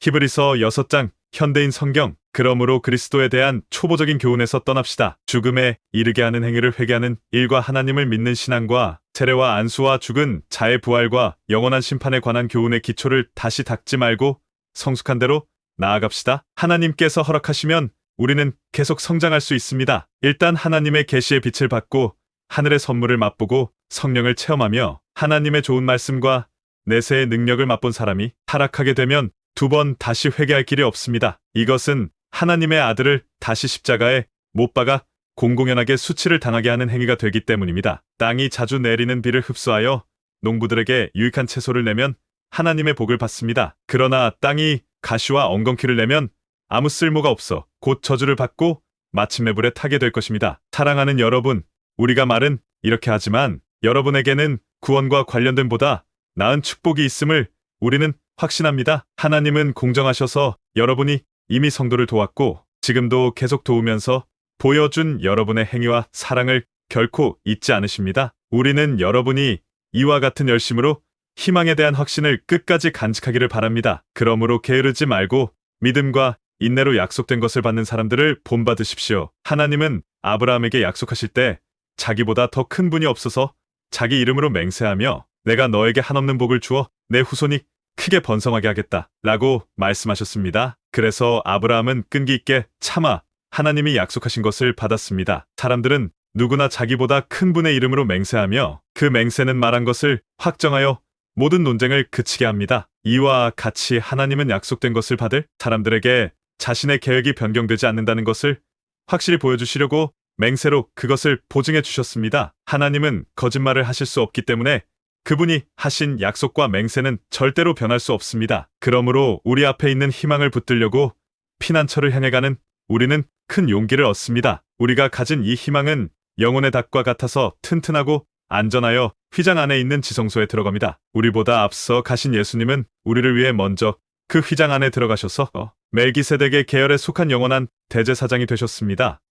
히브리서 6장 현대인 성경 그러므로 그리스도에 대한 초보적인 교훈에서 떠납시다. 죽음에 이르게 하는 행위를 회개하는 일과 하나님을 믿는 신앙과 세례와 안수와 죽은 자의 부활과 영원한 심판에 관한 교훈의 기초를 다시 닦지 말고 성숙한 대로 나아갑시다. 하나님께서 허락하시면 우리는 계속 성장할 수 있습니다. 일단 하나님의 계시의 빛을 받고 하늘의 선물을 맛보고 성령을 체험하며 하나님의 좋은 말씀과 내세의 능력을 맛본 사람이 타락하게 되면 두 번 다시 회개할 길이 없습니다. 이것은 하나님의 아들을 다시 십자가에 못 박아 공공연하게 수치를 당하게 하는 행위가 되기 때문입니다. 땅이 자주 내리는 비를 흡수하여 농부들에게 유익한 채소를 내면 하나님의 복을 받습니다. 그러나 땅이 가시와 엉겅퀴를 내면 아무 쓸모가 없어 곧 저주를 받고 마침내 불에 타게 될 것입니다. 사랑하는 여러분, 우리가 말은 이렇게 하지만 여러분에게는 구원과 관련된 보다 나은 축복이 있음을 우리는 확신합니다. 하나님은 공정하셔서 여러분이 이미 성도를 도왔고 지금도 계속 도우면서 보여준 여러분의 행위와 사랑을 결코 잊지 않으십니다. 우리는 여러분이 이와 같은 열심으로 희망에 대한 확신을 끝까지 간직하기를 바랍니다. 그러므로 게으르지 말고 믿음과 인내로 약속된 것을 받는 사람들을 본받으십시오. 하나님은 아브라함에게 약속하실 때 자기보다 더 큰 분이 없어서 자기 이름으로 맹세하며 내가 너에게 한없는 복을 주어 내 후손이 크게 번성하게 하겠다 라고 말씀하셨습니다. 그래서 아브라함은 끈기 있게 참아 하나님이 약속하신 것을 받았습니다. 사람들은 누구나 자기보다 큰 분의 이름으로 맹세하며 그 맹세는 말한 것을 확정하여 모든 논쟁을 그치게 합니다. 이와 같이 하나님은 약속된 것을 받을 사람들에게 자신의 계획이 변경되지 않는다는 것을 확실히 보여주시려고 맹세로 그것을 보증해 주셨습니다. 하나님은 거짓말을 하실 수 없기 때문에 그분이 하신 약속과 맹세는 절대로 변할 수 없습니다. 그러므로 우리 앞에 있는 희망을 붙들려고 피난처를 향해 가는 우리는 큰 용기를 얻습니다. 우리가 가진 이 희망은 영혼의 닭과 같아서 튼튼하고 안전하여 휘장 안에 있는 지성소에 들어갑니다. 우리보다 앞서 가신 예수님은 우리를 위해 먼저 그 휘장 안에 들어가셔서 어, 멜기세덱의 계열에 속한 영원한 대제사장이 되셨습니다.